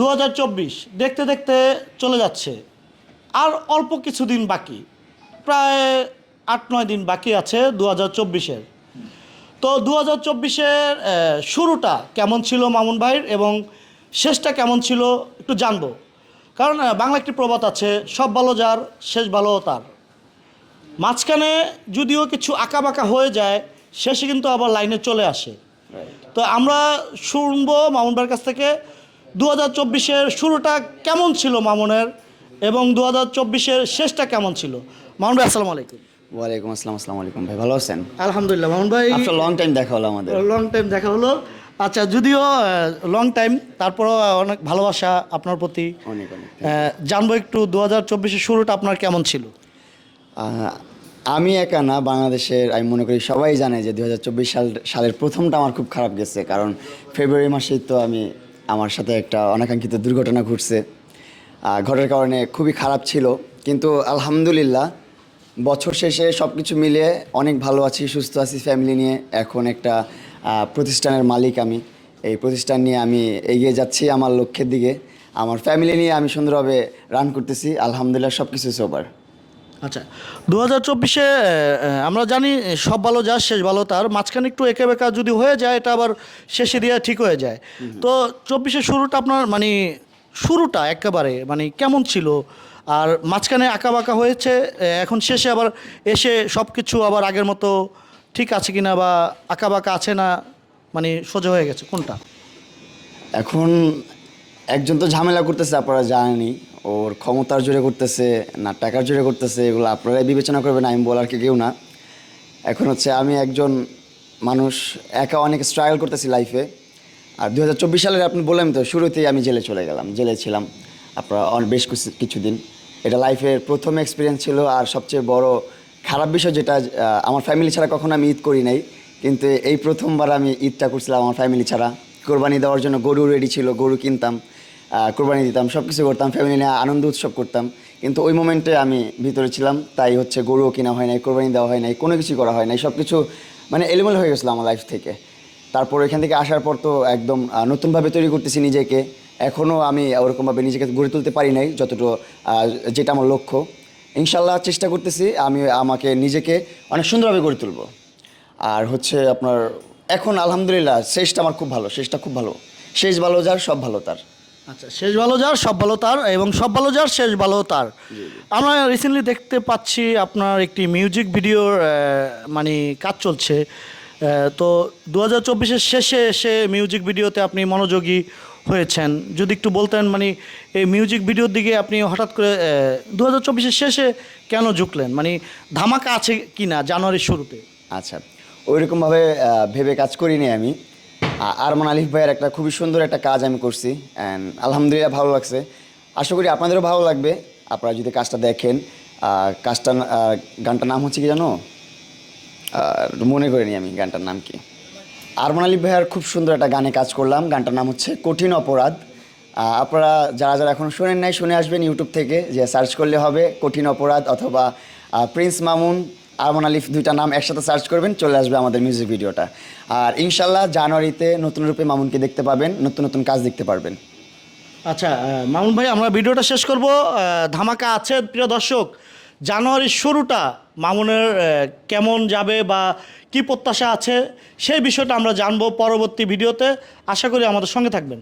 দু হাজার চব্বিশ দেখতে দেখতে চলে যাচ্ছে। আর অল্প কিছুদিন বাকি। প্রায় আট নয় দিন বাকি আছে দু হাজার চব্বিশের। তো দু হাজার চব্বিশের শুরুটা কেমন ছিল মামুন ভাইয়ের এবং শেষটা কেমন ছিল একটু জানব। কারণ বাংলা একটি প্রবাদ আছে সব ভালো যার শেষ ভালো তার। মাঝখানে যদিও কিছু আঁকাবাঁকা হয়ে যায় শেষে কিন্তু আবার লাইনে চলে আসে। তো আমরা শুনব মামুন ভাইয়ের কাছ থেকে দু হাজার চব্বিশের শুরুটা কেমন ছিল মামুনের এবং দু হাজার চব্বিশের শেষটা কেমন ছিল? মামুন ভাই আসসালামু আলাইকুম। ওয়ালাইকুম আসসালাম আসসালামু আলাইকুম ভাই ভালো আছেন? আলহামদুলিল্লাহ মামুন ভাই। আফটার লং টাইম দেখা হলো আমাদের। লং টাইম দেখা হলো। আচ্ছা যদিও লং টাইম তারপরও অনেক ভালোবাসা আপনার প্রতি। অনেক অনেক জানব একটু দু হাজার চব্বিশের শুরুটা আপনার কেমন ছিল? আমি একা না বাংলাদেশের আমি মনে করি সবাই জানে যে দু হাজার চব্বিশ সাল সালের প্রথমটা আমার খুব খারাপ গেছে। কারণ ফেব্রুয়ারি মাসেই তো আমি আমার সাথে একটা অনাকাঙ্ক্ষিত দুর্ঘটনা ঘটছে। ঘটার কারণে খুবই খারাপ ছিল। কিন্তু আলহামদুলিল্লাহ, বছর শেষে সব কিছু মিলিয়ে অনেক ভালো আছি, সুস্থ আছি ফ্যামিলি নিয়ে। এখন একটা প্রতিষ্ঠানের মালিক আমি। এই প্রতিষ্ঠান নিয়ে আমি এগিয়ে যাচ্ছি আমার লক্ষ্যের দিকে। আমার ফ্যামিলি নিয়ে আমি সুন্দরভাবে রান করতেছি। আলহামদুলিল্লাহ সব কিছু সোবার আচ্ছা দু হাজার চব্বিশে আমরা জানি সব ভালো যা শেষ ভালো তার মাঝখানে একটু এঁকে বেঁকা যদি হয়ে যায় এটা আবার শেষে দিয়ে ঠিক হয়ে যায়। তো চব্বিশের শুরুটা আপনার মানে শুরুটা একেবারে মানে কেমন ছিল? আর মাঝখানে আঁকা বাঁকা হয়েছে এখন শেষে আবার এসে সব কিছু আবার আগের মতো ঠিক আছে কিনা বা আঁকা বাঁকা আছে না মানে সোজা হয়ে গেছে কোনটা? এখন একজন তো ঝামেলা করতেছে আপনারা জানেনই। ওর ক্ষমতার জোরে করতেছে, না টাকার জোরে করতেছে, এগুলো আপনারাই বিবেচনা করবেন, আমি বলার কি কেউ না। এখন হচ্ছে আমি একজন মানুষ, একা অনেক স্ট্রাগল করতেছি লাইফে আর দু হাজার চব্বিশ সালের আপনি বললেন তো, শুরুতেই আমি জেলে চলে গেলাম, জেলে ছিলাম। আপনারা অন- বেশ কিছু- কিছুদিন। এটা লাইফের প্রথম এক্সপিরিয়েন্স ছিল, আর সবচেয়ে বড় খারাপ বিষয় যেটা আমার ফ্যামিলি ছাড়া কখনো আমি ঈদ করি নাই। কিন্তু এই প্রথমবার আমি ঈদটা করছিলাম আমার ফ্যামিলি ছাড়া। কোরবানি দেওয়ার জন্য গরু রেডি ছিল, গরু কিনতাম। কোরবানি দিতাম সব কিছু করতাম ফ্যামিলি নিয়ে আনন্দ উৎসব করতাম। কিন্তু ওই মোমেন্টে আমি ভিতরে ছিলাম, তাই হচ্ছে গরুও কিনা হয় নাই, কোরবানি দেওয়া হয় নাই, কোনো কিছু করা হয় নাই সব কিছু মানে এলোমেলো হয়ে গেছিল আমার লাইফ থেকে। তারপর এখান থেকে আসার পর তো একদম নতুনভাবে তৈরি করতেছি নিজেকে। এখনও আমি ওরকমভাবে নিজেকে গড়ে তুলতে পারি নাই, যতটুকু যেটা আমার লক্ষ্য। ইনশাল্লাহ চেষ্টা করতেছি, আমি আমাকে নিজেকে অনেক সুন্দরভাবে গড়ে তুলবো। আর হচ্ছে আপনার, এখন আলহামদুলিল্লাহ, শেষটা আমার খুব ভালো, শেষটা খুব ভালো। শেষ ভালো যার, সব ভালো তার। আচ্ছা শেষ ভালো যার সব ভালো তার এবং সব ভালো যার শেষ ভালো তার। আমরা রিসেন্টলি দেখতে পাচ্ছি আপনার একটি মিউজিক ভিডিওর মানে কাজ চলছে। তো দু হাজার চব্বিশের শেষে এসে মিউজিক ভিডিওতে আপনি মনোযোগী হয়েছেন। যদি একটু বলতেন মানে এই মিউজিক ভিডিওর দিকে আপনি হঠাৎ করে দু হাজার চব্বিশের শেষে কেন ঝুঁকলেন? মানে ধামাকা আছে কি না জানুয়ারির শুরুতে? আচ্ছা ওইরকমভাবে ভেবে কাজ করিনি আমি। আরমান আলিফ ভাইয়ের একটা খুবই সুন্দর একটা কাজ আমি করছি অ্যান্ড আলহামদুলিল্লাহ ভালো লাগছে। আশা করি আপনাদেরও ভালো লাগবে। আপনারা যদি কাজটা দেখেন কাজটা গানটার নাম হচ্ছে কি জানো? মনে করিনি আমি গানটার নাম কি। আরমান আলিফ ভাইয়ার খুব সুন্দর একটা গানে কাজ করলাম। গানটার নাম হচ্ছে কঠিন অপরাধ। আপনারা যারা যারা এখনও শোনেন নাই, শুনে আসবেন ইউটিউব থেকে, যে সার্চ করলে হবে কঠিন অপরাধ অথবা প্রিন্স মামুন। আরমান আলিফ দুইটা নাম একসাথে সার্চ করবেন, চলে আসবে আমাদের মিউজিক ভিডিওটা আর ইনশাল্লাহ জানুয়ারিতে নতুন রূপে মামুনকে দেখতে পাবেন, নতুন নতুন কাজ দেখতে পারবেন। আচ্ছা মামুন ভাই, আমরা ভিডিওটা শেষ করব। ধামাকা আছে, প্রিয় দর্শক। জানুয়ারির শুরুটা মামুনের কেমন যাবে বা কি প্রত্যাশা আছে সেই বিষয়টা আমরা জানব পরবর্তী ভিডিওতে। আশা করি আমাদের সঙ্গে থাকবেন।